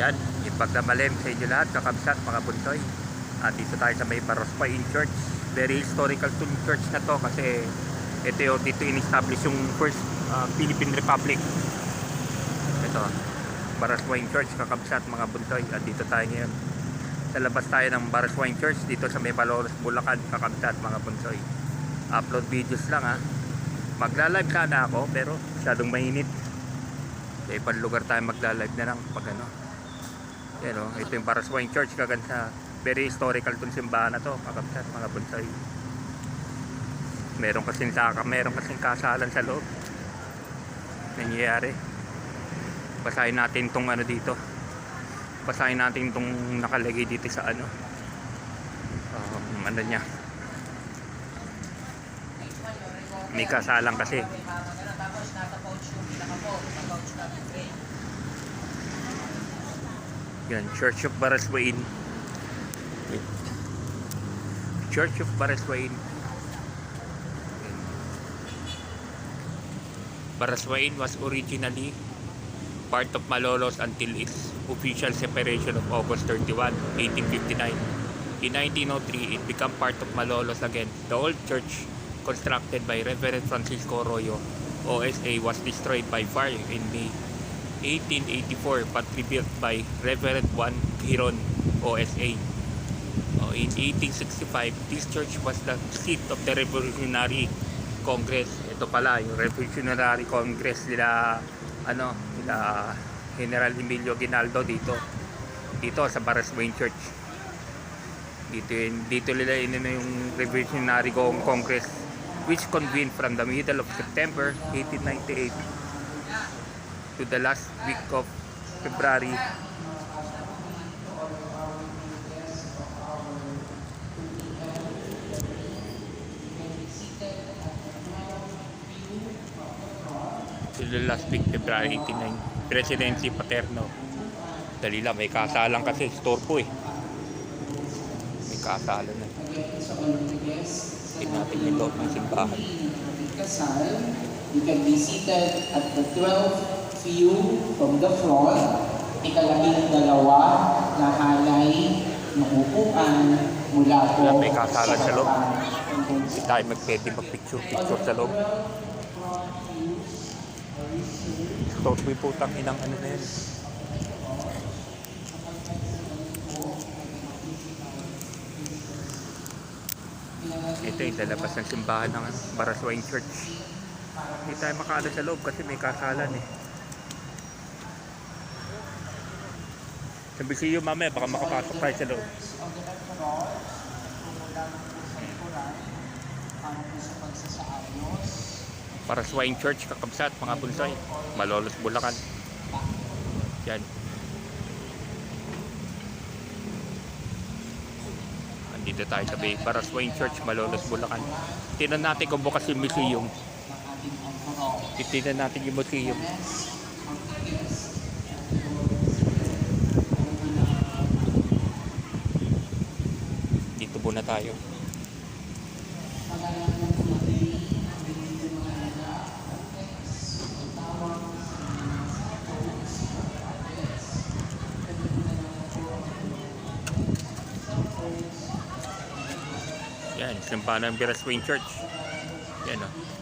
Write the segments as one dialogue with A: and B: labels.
A: Yan, ipagdamalim sa inyo lahat, kakabsat, mga buntoy. At dito tayo sa may Barospain Church. Very historical to church na to kasi ito yung dito in-establish yung first uh, Philippine Republic. Ito, Barospain Church, kakabsat, mga buntoy. At dito tayo ngayon. Sa labas tayo ng Barospain Church dito sa may Malolos, Bulacan, kakabsat, mga buntoy. Upload videos lang ha. Magla-live sana ako pero masyadong mainit. Sa ibang lugar tayo magla-live na lang pag ano. Yan o, ito yung Baraswine Church kaganda. Very historical tong simbahan na to, kakabsat, mga bonsai. Meron kasing saka, meron kasing kasalan sa loob. Nangyayari. Basahin natin tong ano dito. Basahin natin tong nakalagay dito sa ano. Um, ano niya. May kasalang kasi. Yan, Church of Baraswain. Church of Baraswain. Baraswain was originally part of Malolos until its official separation of August 31, 1859. In 1903, it became part of Malolos again. The old church, constructed by Reverend Francisco Arroyo, OSA, was destroyed by fire in May 1884 but rebuilt by Reverend Juan Giron, OSA. Oh, in 1865, this church was the seat of the Revolutionary Congress. Ito pala, yung Revolutionary Congress nila, ano, nila General Emilio Ginaldo dito. Dito sa Baraswain Church. Dito, yun- dito nila yun yung Revolutionary Con- Congress which convened from the middle of September 1898 to the last week of February. To the last week February 89 Presidency Paterno. Dali lang may kasalan kasi store po eh. May kasalan na. Tingnan natin yung loob ng simbahan.
B: Kasal, you can be seated at the 12th view from the front. Ikalabing dalawa na halay ng upuan mula po
A: Ayan, may sa loob. hindi tayo magpwede magpicture picture sa loob store po yung putang inang ano na yan ito yung sa labas ng simbahan ng Baraswain Church hindi tayo makaano sa loob kasi may kasalan eh sabi sa iyo mamaya baka makapasok tayo sa loob para Swine Church, Kakabsat, mga bunsoy, Malolos, Bulacan. Yan. Andito tayo sa Bay, para Swine Church, Malolos, Bulacan. Tingnan natin kung bukas yung museum. Tingnan natin yung museum. Dito muna tayo. Yan, simbahan ng Biraswain Church. Yan o.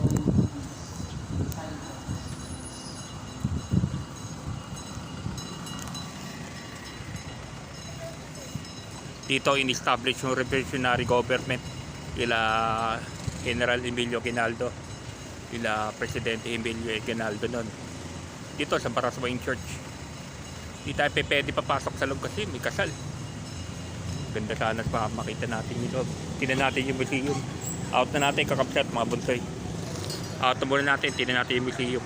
A: Dito in-establish yung revolutionary government ila General Emilio Ginaldo ila Presidente Emilio Ginaldo nun. Dito sa Baraswain Church. Di tayo pwede papasok sa loob kasi may kasal. Ganda sana pa makita natin yung loob. Tinan natin yung museum. Out na natin kakapsat mga bunsoy out na muna natin tinan natin yung